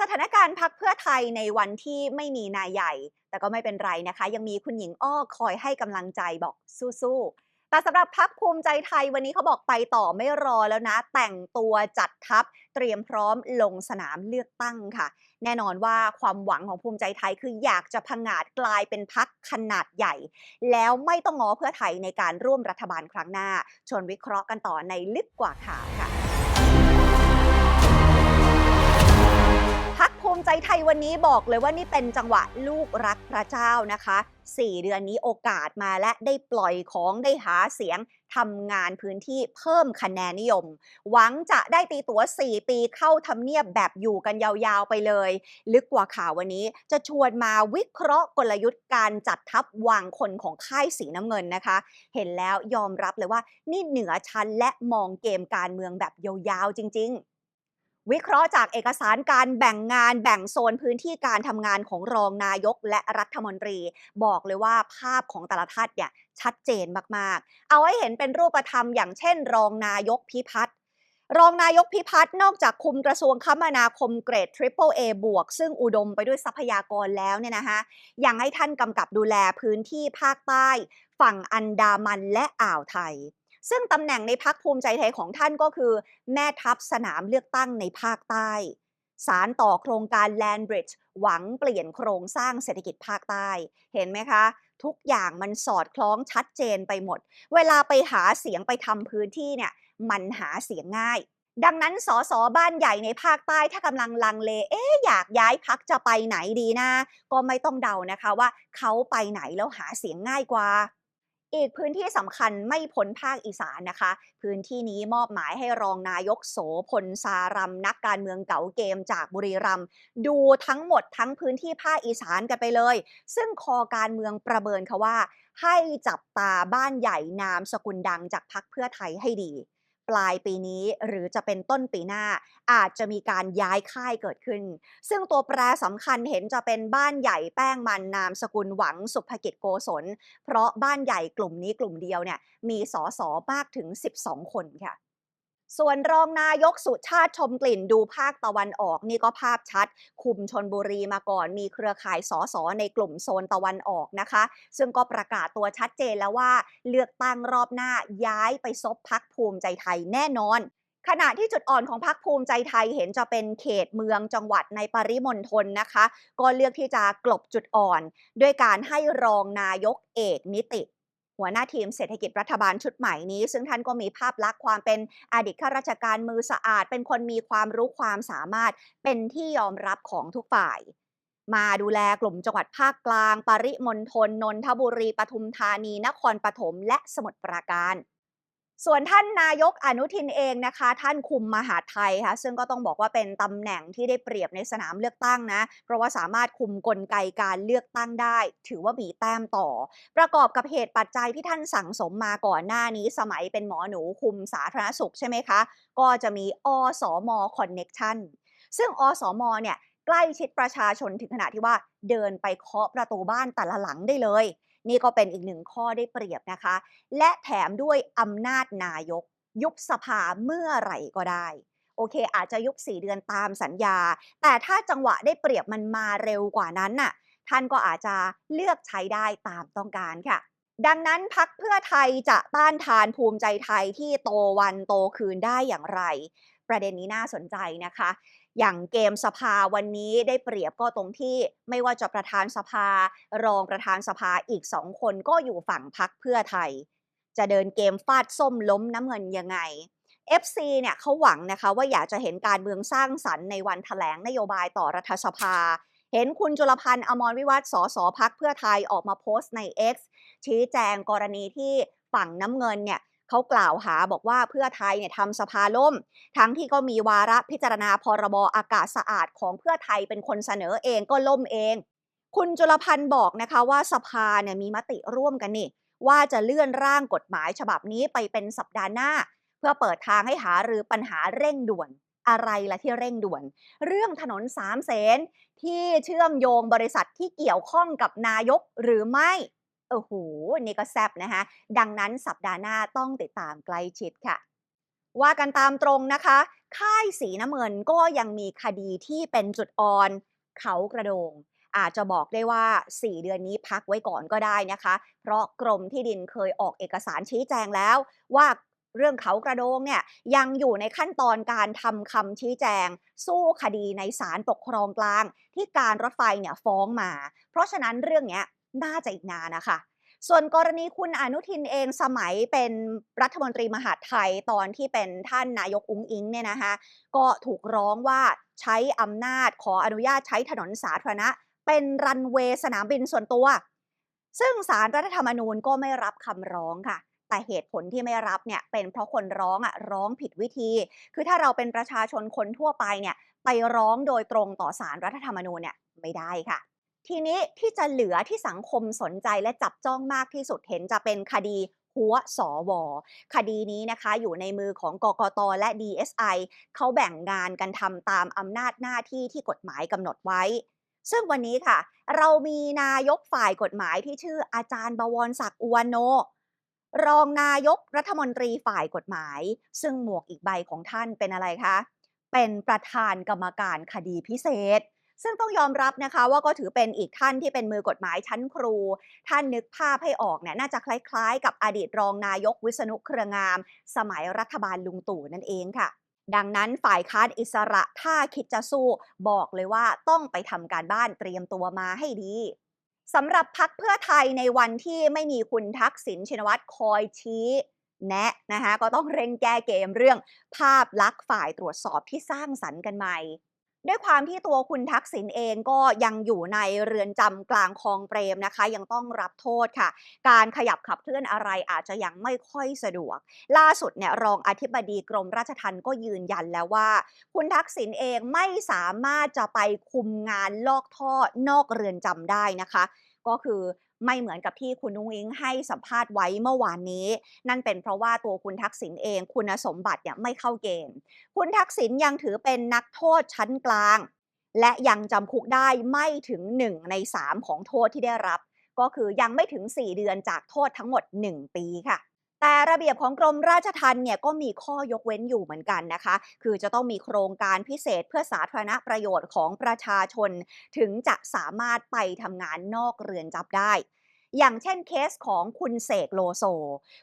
สถานการณ์พักเพื่อไทยในวันที่ไม่มีนายใหญ่ แต่ก็ไม่เป็นไรนะคะ ยังมีคุณหญิงอ้อคอยให้กำลังใจบอกสู้ๆ แต่สำหรับพักภูมิใจไทยวันนี้เขาบอกไปต่อไม่รอแล้วนะ แต่งตัวจัดทัพเตรียมพร้อมลงสนามเลือกตั้งค่ะ แน่นอนว่าความหวังของภูมิใจไทยคืออยากจะพังอาจกลายเป็นพักขนาดใหญ่ แล้วไม่ต้องง้อเพื่อไทยในการร่วมรัฐบาลครั้งหน้า ชวนวิเคราะห์กันต่อในลึกกว่าข่าวค่ะ ภูมิใจไทยวันนี้บอกเลยว่านี่เป็นจังหวะลูกรักพระเจ้านะคะ 4 เดือนนี้โอกาสมาและได้ปล่อยของได้หาเสียงทำงานพื้นที่เพิ่มคะแนนนิยม หวังจะได้ตีตั๋ว 4 ปีเข้าทำเนียบแบบอยู่กันยาวๆไปเลย ลึกกว่าข่าววันนี้จะชวนมาวิเคราะห์กลยุทธ์การจัดทัพวางคนของค่ายสีน้ำเงินนะคะ เห็นแล้วยอมรับเลยว่านี่เหนือชั้นและมองเกมการเมืองแบบยาวๆจริง ๆ วิเคราะห์จากเอกสารการแบ่งงานแบ่งโซนพื้นที่การทำงานของรองนายกและรัฐมนตรี บอกเลยว่าภาพของแต่ละท่านเนี่ยชัดเจนมากๆ เอาให้เห็นเป็นรูปธรรมอย่างเช่น รองนายกพิพัฒน์รองนายกพิพัฒน์นอกจากคุมกระทรวงคมนาคมเกรด Triple A บวก ซึ่งอุดมไปด้วยทรัพยากรแล้วเนี่ยนะคะยังให้ท่านกำกับดูแลพื้นที่ภาคใต้ ฝั่งอันดามันและอ่าวไทย ซึ่งตำแหน่งในพักภูมิใจไทยของท่านก็คือ แม่ทัพสนามเลือกตั้งในภาคใต้ สารต่อโครงการ Land Bridge หวังเปลี่ยนโครงสร้างเศรษฐกิจภาคใต้ เห็นไหมคะ ทุกอย่างมันสอดคล้องชัดเจนไปหมด เวลาไปหาเสียงไปทำพื้นที่เนี่ยมันหาเสียงง่าย ดังนั้นสสบ้านใหญ่ในภาคใต้ถ้ากำลังลังเล เอ๊ะอยากย้ายพักจะไปไหนดีนะ ก็ไม่ต้องเดานะคะว่าเขาไปไหนแล้วหาเสียงง่ายกว่า อีกพื้นที่สำคัญไม่พ้นภาคอีสานนะคะ พื้นที่นี้มอบหมายให้รองนายกโสพลสารัมนักการเมืองเก่าเกมจากบุรีรัมย์ดูทั้งหมดทั้งพื้นที่ภาคอีสานกันไปเลย ซึ่งคอการเมืองประเมินค่ะว่า ให้จับตาบ้านใหญ่นามสกุลดังจากพักเพื่อไทยให้ดี ปลายปีนี้หรือจะเป็นต้นปีหน้า อาจจะมีการย้ายค่ายเกิดขึ้น ซึ่งตัวแปรสำคัญเห็นจะเป็นบ้านใหญ่แป้งมันนามสกุลหวังสุภกิจโกศล เพราะบ้านใหญ่กลุ่มนี้กลุ่มเดียวเนี่ยมีสอสอมากถึง 12 คนค่ะ ส่วนรองนายกสุชาติชมกลิ่นดูภาคตะวันออก นี่ก็ภาพชัด คุมชนบุรีมาก่อน มีเครือข่ายสอสอในกลุ่มโซนตะวันออกนะคะ ซึ่งก็ประกาศตัวชัดเจนแล้วว่าเลือกตั้งรอบหน้าย้ายไปซบพักภูมิใจไทยแน่นอนขณะที่จุดอ่อนของพรรคภูมิใจไทยเห็นจะเป็นเขตเมืองจังหวัดในปริมณฑลนะคะ ก็เลือกที่จะกลบจุดอ่อน ด้วยการให้รองนายกเอกนิติ หัวหน้าทีมเศรษฐกิจรัฐบาลชุดใหม่นี้ ซึ่งท่านก็มีภาพลักษณ์ความเป็นอดีตข้าราชการมือสะอาด เป็นคนมีความรู้ความสามารถเป็นที่ยอมรับของทุกฝ่าย มาดูแลกลุ่มจังหวัดภาคกลาง ปริมณฑลนนทบุรีปทุมธานี นครปฐมและสมุทรปราการ ส่วนท่านนายกอนุทินเองนะคะ ท่านคุมมหาไทยค่ะซึ่งก็ต้องบอกว่าเป็นตำแหน่งที่ได้เปรียบในสนามเลือกตั้งนะ เพราะว่าสามารถคุมกลไกการเลือกตั้งได้ ถือว่ามีแต้มต่อ ประกอบกับเหตุปัจจัยที่ท่านสั่งสมมาก่อนหน้านี้ สมัยเป็นหมอหนูคุมสาธารณสุขใช่ไหมคะ ก็จะมีอสมคอนเน็กชันซึ่งอสมเนี่ยใกล้ชิดประชาชนถึงขนาดที่ว่าเดินไปเคาะประตูบ้านแต่ละหลังได้เลย นี่ก็เป็นอีกหนึ่งข้อได้เปรียบนะคะ และแถมด้วยอำนาจนายก ยุบสภาเมื่อไหร่ก็ได้โอเค อาจจะยุบ 4 เดือนตามสัญญา แต่ถ้าจังหวะได้เปรียบมันมาเร็วกว่านั้นน่ะท่านก็อาจจะเลือกใช้ได้ตามต้องการค่ะ ดังนั้นพักเพื่อไทยจะต้านทานภูมิใจไทยที่โตวันโตคืนได้อย่างไร ประเด็นนี้น่าสนใจนะคะ อย่างเกมสภาวันนี้ได้เปรียบก็ตรงที่ไม่ว่าจะประธานสภารองประธานสภาอีกสองคนก็อยู่ฝั่งพักเพื่อไทย จะเดินเกมฟาดส้มล้มน้ำเงินยังไง FC เนี่ยเขาหวังนะคะว่าอยากจะเห็นการเมืองสร้างสรรค์ในวันแถลงนโยบายต่อรัฐสภา เห็นคุณจุลพันธ์อมรวิวัฒสสพักเพื่อไทยออกมาโพสต์ใน X ชี้แจงกรณีที่ฝั่งน้ำเงินเนี่ย เขากล่าวหาบอกว่าเพื่อไทยเนี่ยทำสภาล่ม ทั้งที่ก็มีวาระพิจารณาพรบอากาศสะอาดของเพื่อไทยเป็นคนเสนอเองก็ล่มเอง คุณจุลพันธ์บอกนะคะว่าสภาเนี่ยมีมติร่วมกันนี่ว่าจะเลื่อนร่างกฎหมายฉบับนี้ไปเป็นสัปดาห์หน้า เพื่อเปิดทางให้หาหรือปัญหาเร่งด่วนอะไรละที่เร่งด่วน เรื่องถนนสามเสนที่เชื่อมโยงบริษัทที่เกี่ยวข้องกับนายกหรือไม่ โอ้โห นี่ก็แซบนะคะ ดังนั้นสัปดาห์หน้าต้องติดตามใกล้ชิดค่ะ ว่ากันตามตรงนะคะ ค่ายสีน้ำเงินก็ยังมีคดีที่เป็นจุดอ่อน เขากระโดง อาจจะบอกได้ว่า 4 เดือนนี้พักไว้ก่อนก็ได้นะคะ เพราะกรมที่ดินเคยออกเอกสารชี้แจงแล้ว ว่าเรื่องเขากระโดงเนี่ยยังอยู่ในขั้นตอนการทำคำชี้แจง สู้คดีในศาลปกครองกลาง ที่การรถไฟเนี่ยฟ้องมา เพราะฉะนั้นเรื่องเนี้ย น่าจะอีกนานนะคะ ส่วนกรณีคุณอนุทินเองสมัยเป็นรัฐมนตรีมหาดไทยตอนที่เป็นท่านนายกอุ้งอิงเนี่ยนะคะก็ถูกร้องว่าใช้อำนาจขออนุญาตใช้ถนนสาธารณะ เป็นรันเวย์สนามบินส่วนตัว ซึ่งสารรัฐธรรมนูญก็ไม่รับคำร้องค่ะแต่เหตุผลที่ไม่รับเนี่ยเป็นเพราะคนร้องอะร้องผิดวิธี คือถ้าเราเป็นประชาชนคนทั่วไปเนี่ยไปร้องโดยตรงต่อสารรัฐธรรมนูญเนี่ยไม่ได้ค่ะ ทีนี้ที่จะเหลือที่สังคมสนใจและจับจ้องมากที่สุดเห็นจะเป็นคดีหัวสวคดีนี้นะคะอยู่ในมือของกกตและ DSI เขาแบ่งงานกันทำตามอำนาจหน้าที่ที่กฎหมายกำหนดไว้ ซึ่งวันนี้ค่ะ เรามีนายกฝ่ายกฎหมายที่ชื่ออาจารย์บวรศักดิ์อุวันโน รองนายกรัฐมนตรีฝ่ายกฎหมาย ซึ่งหมวกอีกใบของท่านเป็นอะไรคะ เป็นประธานกรรมการคดีพิเศษ ซึ่งต้องยอมรับนะคะว่าก็ถือเป็นอีกท่านที่เป็นมือกฎหมายชั้นครู ท่านนึกภาพให้ออกเนี่ยน่าจะคล้ายๆ กับอดีตรองนายกวิษณุเครืองาม สมัยรัฐบาลลุงตู่นั่นเองค่ะดังนั้นฝ่ายค้านอิสระถ้าคิดจะสู้ บอกเลยว่าต้องไปทำการบ้านเตรียมตัวมาให้ดีสำหรับพักเพื่อไทยในวันที่ไม่มีคุณทักษิณชินวัตรคอยชี้ แนะนะคะก็ต้องเร่งแก้เกมเรื่อง ภาพลักษณ์ฝ่ายตรวจสอบที่สร้างสรรค์กันใหม่ ด้วยความที่ตัวคุณทักษิณเองก็ยังอยู่ในเรือนจำกลางคลองเปรมนะคะ ยังต้องรับโทษค่ะ การขยับขับเคลื่อนอะไรอาจจะยังไม่ค่อยสะดวก ล่าสุดเนี่ยรองอธิบดีกรมราชทัณฑ์ก็ยืนยันแล้วว่า คุณทักษิณเองไม่สามารถจะไปคุมงานลอกท่อนอกเรือนจำได้นะคะ ก็คือ ไม่เหมือนกับที่คุณนุ้งอิงให้สัมภาษณ์ไว้เมื่อวานนี้ นั่นเป็นเพราะว่าตัวคุณทักษิณเองคุณสมบัติเนี่ยไม่เข้าเกณฑ์ คุณทักษิณยังถือเป็นนักโทษชั้นกลาง และยังจำคุกได้ไม่ถึง 1 ใน 3 ของโทษที่ได้รับ ก็คือยังไม่ถึง 4 เดือนจากโทษทั้งหมด 1 ปีค่ะ แต่ระเบียบของกรมราชทัณฑ์เนี่ยก็มีข้อยกเว้นอยู่เหมือนกันนะคะ คือจะต้องมีโครงการพิเศษเพื่อสาธารณประโยชน์ของประชาชน ถึงจะสามารถไปทำงานนอกเรือนจำได้ อย่างเช่นเคสของคุณเสกโลโซ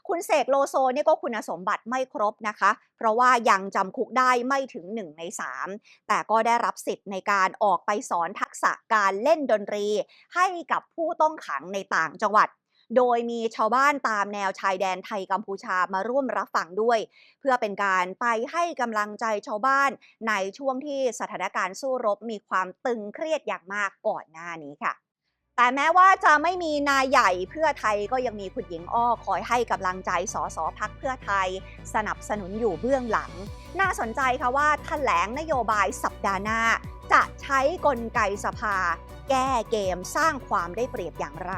คุณเสกโลโซเนี่ยก็คุณสมบัติไม่ครบนะคะ เพราะว่ายังจำคุกได้ไม่ถึง 1 ใน 3 แต่ก็ได้รับสิทธิ์ในการออกไปสอนทักษะการเล่นดนตรี ให้กับผู้ต้องขังในต่างจังหวัด โดยมีชาวบ้านตามแนวชายแดนไทยกัมพูชามาร่วมรับฟังด้วย เพื่อเป็นการไปให้กำลังใจชาวบ้านในช่วงที่สถานการณ์สู้รบมีความตึงเครียดอย่างมากก่อนหน้านี้ค่ะแต่แม้ว่าจะไม่มีนายใหญ่เพื่อไทยก็ยังมีคุณหญิงอ้อคอยให้กำลังใจสสพักเพื่อไทย สนับสนุนอยู่เบื้องหลัง น่าสนใจค่ะว่าแถลงนโยบายสัปดาห์หน้า จะใช้กลไกสภา แก้เกมสร้างความได้เปรียบอย่างไร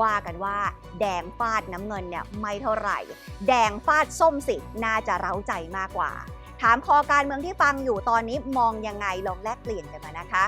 ว่ากันว่า แดงฟาดน้ำเงินเนี่ยไม่เท่าไหร่ แดงฟาดส้มสิน่าจะเร้าใจมากกว่า ถามคอการเมืองที่ฟังอยู่ตอนนี้มองยังไงลองแลกเปลี่ยนกันมานะคะ